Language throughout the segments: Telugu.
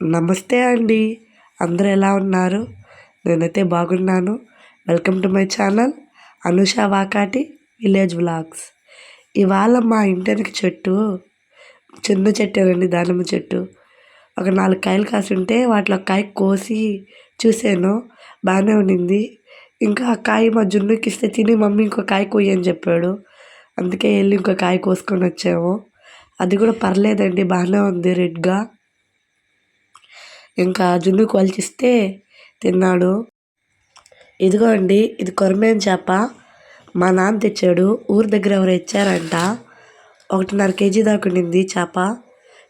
నమస్తే అండి. అందరూ ఎలా ఉన్నారు? నేనైతే బాగున్నాను. Welcome to my channel Anusha Vakati village vlogs. ఇవాళ మా ఇంటికి చెట్టు చిన్న చెట్టేనండి దానిమ్మ చెట్టు. ఒక నాలుగు కాయలు కాసి ఉంటే వాటిలో కాయ కోసి చూసాను బాగానే ఉండింది ఇంకా ఆ కాయ మా జున్నుకి ఇస్తే తిని మమ్మీ ఇంకో కాయ కొయ్యని చెప్పాడు. అందుకే వెళ్ళి ఇంకో కాయ కోసుకొని వచ్చాము. అది కూడా పర్లేదండి బాగానే ఉంది రెడ్గా. ఇంకా జున్ను కొలిచిస్తే తిన్నాడు. ఇదిగో అండి ఇది కొరమేన్ చేప. మా నాన్న తెచ్చాడు ఊరి దగ్గర ఎవరు ఇచ్చారంట. ఒకటిన్నర కేజీ దాకా ఉండింది చేప.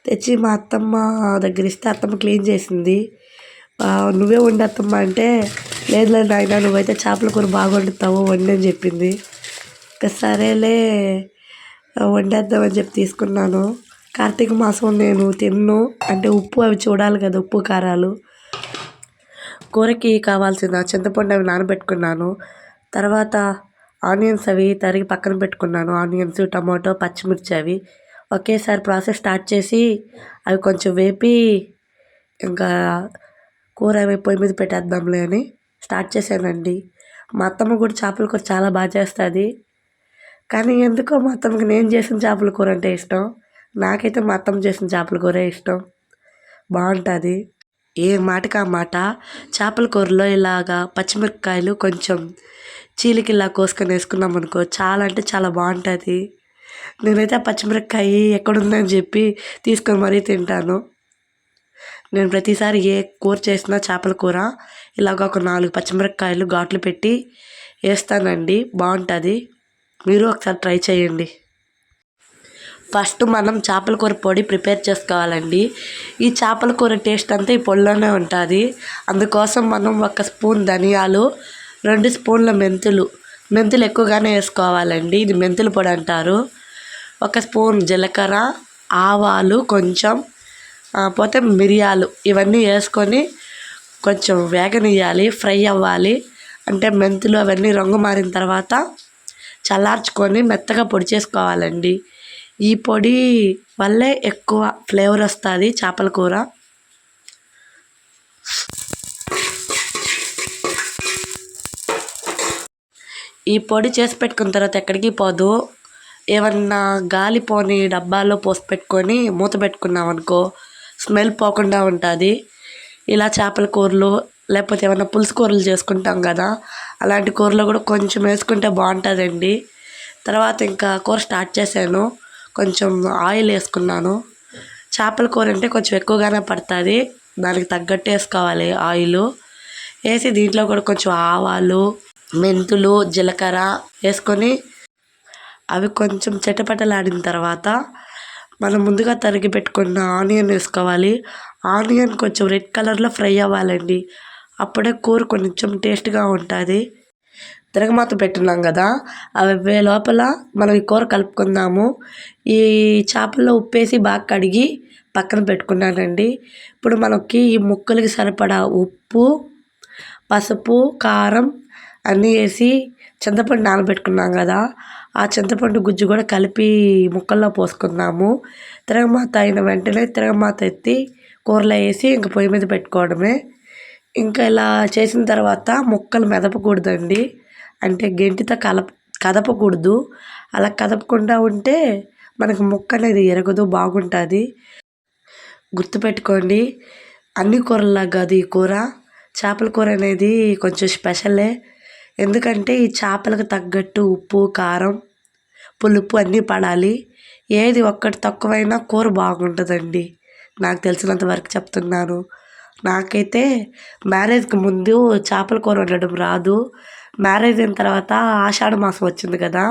తెచ్చి మా అత్తమ్మ దగ్గర ఇస్తే అత్తమ్మ క్లీన్ చేసింది. నువ్వే వండి అత్తమ్మ అంటే లేదు లేదు నాయన నువ్వైతే చేపల కూర బాగా వండుతావు వండి అని చెప్పింది. ఇంకా సరేలే వండేద్దామని చెప్పి తీసుకున్నాను. కార్తీక మాసం నేను తిన్ను. అంటే ఉప్పు అవి చూడాలి కదా ఉప్పు కారాలు. కూరకి కావాల్సిన చింతపండు అవి నానబెట్టుకున్నాను. తర్వాత ఆనియన్స్ అవి తరిగి పక్కన పెట్టుకున్నాను. ఆనియన్స్ టమాటో పచ్చిమిర్చి అవి. ఒకేసారి ప్రాసెస్ స్టార్ట్ చేసి అవి కొంచెం వేపి ఇంకా కూర అవి పొయ్యి మీద పెట్టేద్దాంలే అని స్టార్ట్ చేశానండి. మా అత్తమ్మ కూడా చేపల కూర చాలా బాగా చేస్తుంది. కానీ ఎందుకో మా అత్తమ్మకి నేను చేసిన చేపల కూర అంటే ఇష్టం. నాకైతే మా అత్తమ్మ చేసిన చేపల కూరే ఇష్టం. బాగుంటుంది. ఏ మాటకి ఆ మాట? చేపల కూరలో ఇలాగా పచ్చిమిరపకాయలు కొంచెం చీలికిలా కోసుకొని వేసుకున్నాం అనుకో చాలా అంటే చాలా బాగుంటుంది. నేనైతే ఆ పచ్చిమిరపకాయ ఎక్కడుందని చెప్పి తీసుకొని మరీ తింటాను. నేను ప్రతిసారి ఏ కూర చేసినా చేపల కూర ఇలాగ ఒక నాలుగు పచ్చిమిరపకాయలు ఘాట్లు పెట్టి వేస్తానండి. బాగుంటుంది. మీరు ఒకసారి ట్రై చేయండి. ఫస్ట్ మనం చేపల కూర పొడి ప్రిపేర్ చేసుకోవాలండి. ఈ చేపల కూర టేస్ట్ అంతా ఈ పొడిలోనే ఉంటుంది. అందుకోసం మనం ఒక స్పూన్ ధనియాలు రెండు స్పూన్ల మెంతులు. మెంతులు ఎక్కువగానే వేసుకోవాలండి. ఇది మెంతుల పొడి అంటారు. ఒక స్పూన్ జీలకర్ర ఆవాలు కొంచెం పోతే మిరియాలు ఇవన్నీ వేసుకొని కొంచెం వేగనియ్యాలి ఫ్రై అవ్వాలి. అంటే మెంతులు అవన్నీ రంగు మారిన తర్వాత చల్లార్చుకొని మెత్తగా పొడి చేసుకోవాలండి. ఈ పొడి వల్లే ఎక్కువ ఫ్లేవర్ వస్తుంది చేపల కూర. ఈ పొడి చేసి పెట్టుకున్న తర్వాత ఎక్కడికి పోదు. ఏమన్నా గాలి పోని డబ్బాలో పోసి పెట్టుకొని మూత పెట్టుకున్నాం అనుకో స్మెల్ పోకుండా ఉంటుంది. ఇలా చేపల కూరలు లేకపోతే ఏమైనా పులుసు కూరలు చేసుకుంటాం కదా అలాంటి కూరలో కూడా కొంచెం వేసుకుంటే బాగుంటుందండి. తర్వాత ఇంకా కూర స్టార్ట్ చేశాను. కొంచెం ఆయిల్ వేసుకున్నాను. చేపల కూర అంటే కొంచెం ఎక్కువగానే పడుతుంది. దానికి తగ్గట్టు వేసుకోవాలి ఆయిల్. వేసి దీంట్లో కూడా కొంచెం ఆవాలు మెంతులు జీలకర్ర వేసుకొని అవి కొంచెం చెటపటలాడిన తర్వాత మనం ముందుగా తరిగి పెట్టుకున్న ఆనియన్ వేసుకోవాలి. ఆనియన్ కొంచెం రెడ్ కలర్లో ఫ్రై అవ్వాలండి. అప్పుడే కూర కొంచెం టేస్ట్గా ఉంటుంది. తిరగమాత పెట్టున్నాం కదా అవి లోపల మనం ఈ కూర కలుపుకుందాము. ఈ చేపల్లో ఉప్పేసి బాగా కడిగి పక్కన పెట్టుకున్నానండి. ఇప్పుడు మనకి ఈ ముక్కలకి సరిపడా ఉప్పు పసుపు కారం అన్నీ వేసి చింతపండు నానబెట్టుకున్నాం కదా ఆ చింతపండు గుజ్జు కూడా కలిపి ముక్కల్లో పోసుకుందాము. తిరగమాత అయిన వెంటనే తిరగమాత ఎత్తి కూరలో వేసి ఇంక పొయ్యి మీద పెట్టుకోవడమే. ఇంకా ఇలా చేసిన తర్వాత ముక్కలు మెదపకూడదండి. అంటే గెంటితో కలప కదపకూడదు. అలా కదపకుండా ఉంటే మనకు ముక్క అనేది ఎరగదు బాగుంటుంది. గుర్తుపెట్టుకోండి అన్ని కూరలాగా కాదు ఈ కూర. చేపల కూర అనేది కొంచెం స్పెషలే. ఎందుకంటే ఈ చేపలకు తగ్గట్టు ఉప్పు కారం పులుపు అన్నీ పడాలి. ఏది ఒక్కటి తక్కువైనా కూర బాగుంటుందండి. నాకు తెలిసినంత వరకు చెప్తున్నాను. నాకైతే మ్యారేజ్కి ముందు చేపల కూర వండడం రాదు. మ్యారేజ్ అయిన తర్వాత ఆషాఢ మాసం వచ్చింది కదా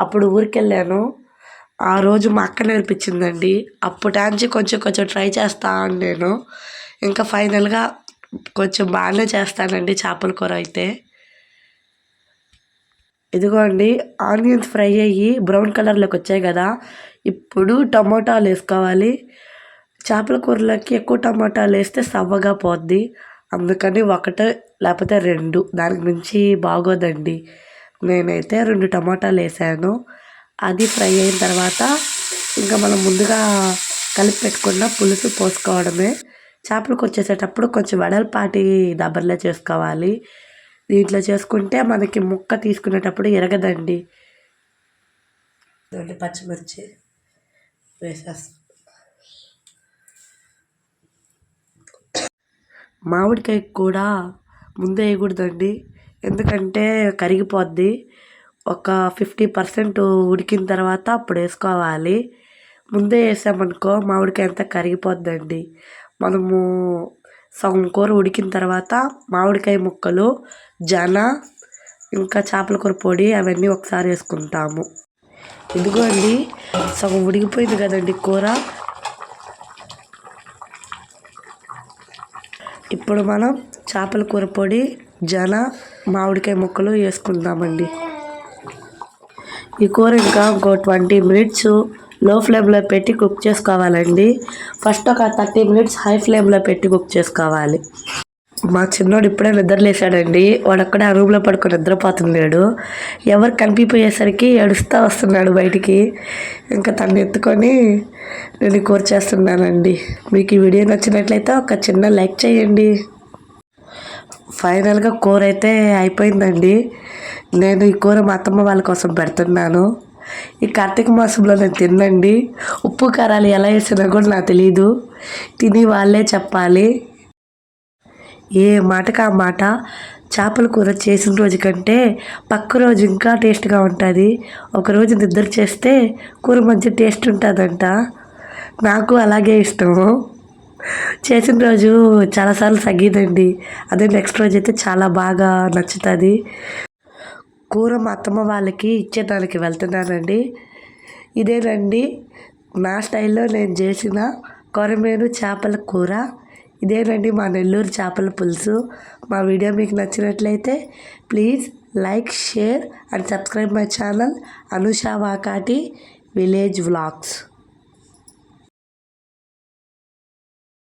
అప్పుడు ఊరికి వెళ్ళాను ఆ రోజు మా అక్క నేర్పించిందండి. అప్పటాంచి కొంచెం కొంచెం ట్రై చేస్తా నేను ఇంకా ఫైనల్గా కొంచెం బాగానే చేస్తానండి చేపల కూర అయితే. ఇదిగోండి ఆనియన్స్ ఫ్రై అయ్యి బ్రౌన్ కలర్లోకి వచ్చాయి కదా ఇప్పుడు టమోటాలు వేసుకోవాలి. చేపల కూరలోకి ఎక్కువ టమాటాలు వేస్తే సవ్వగా పోద్ది. అందుకని ఒకటే లేకపోతే రెండు. దానికి మించి బాగోదండి. నేనైతే రెండు టమాటాలు వేసాను. అది ఫ్రై అయిన తర్వాత ఇంకా మనం ముందుగా కలిపి పెట్టుకున్న పులుసు పోసుకోవడమే. చేపలకు వచ్చేసేటప్పుడు కొంచెం వెడల్పాటి దబ్బర్లో చేసుకోవాలి. దీంట్లో చేసుకుంటే మనకి ముక్క తీసుకునేటప్పుడు ఎరగదండి. పచ్చిమిర్చి వేసేస్తాం మామిడికాయ కూడా ముందే వేయకూడదండి ఎందుకంటే కరిగిపోద్ది. ఒక ఫిఫ్టీ పర్సెంట్ ఉడికిన తర్వాత అప్పుడు వేసుకోవాలి. ముందే వేసామనుకో మామిడికాయ అంతా కరిగిపోద్దండి. మనము సగం కూర ఉడికిన తర్వాత మామిడికాయ ముక్కలు జన ఇంకా చేపల కూర పొడి అవన్నీ ఒకసారి వేసుకుంటాము. ఇదిగో అండి సగం ఉడికిపోయింది కదండి కూర. ఇప్పుడు మనం చేపల కూర పొడి జన మామిడికాయ ముక్కలు వేసుకుందామండి. ఈ కూర ఇంకా ఇంకో ట్వంటీ మినిట్స్లో ఫ్లేమ్లో పెట్టి కుక్ చేసుకోవాలండి. ఫస్ట్ ఒక థర్టీ మినిట్స్ హై ఫ్లేమ్లో పెట్టి కుక్ చేసుకోవాలి. మా చిన్నోడు ఇప్పుడే నిద్రలేసాడండి వాడు అక్కడే ఆ రూమ్లో పడుకొని నిద్రపోతున్నాడు. ఎవరు కనిపిపోయేసరికి ఏడుస్తూ వస్తున్నాడు బయటికి. ఇంకా తను ఎత్తుకొని నేను కూర చేస్తున్నానండి. మీకు ఈ వీడియో నచ్చినట్లయితే ఒక చిన్న లైక్ చేయండి. ఫైనల్గా కూర అయితే అయిపోయిందండి. నేను ఈ కూర మా అత్తమ్మ వాళ్ళ కోసం పెడుతున్నాను. ఈ కార్తీక మాసంలో నేను తినండి ఉప్పు కారాలు ఎలా వేసినా కూడా నాకు తెలియదు తిని వాళ్ళే చెప్పాలి. ఏ మాటకు ఆ మాట? చేపల కూర చేసిన రోజు కంటే పక్క రోజు ఇంకా టేస్ట్గా ఉంటుంది. ఒకరోజు నిద్ర చేస్తే కూర మంచి టేస్ట్ ఉంటుందంట. నాకు అలాగే ఇష్టము. చేసిన రోజు చాలాసార్లు తగ్గిందండి. అదే నెక్స్ట్ రోజు అయితే చాలా బాగా నచ్చుతుంది. కూర మా అత్తమ్మ వాళ్ళకి ఇచ్చేదానికి వెళ్తున్నానండి. ఇదేనండి నా స్టైల్లో నేను చేసిన కొరమేను చేపల కూర ఇదేనండి మా నెల్లూరు చేపల పులుసు. మా వీడియో మీకు నచ్చినట్లయితే please like share and subscribe my channel Anusha Vakati village vlogs.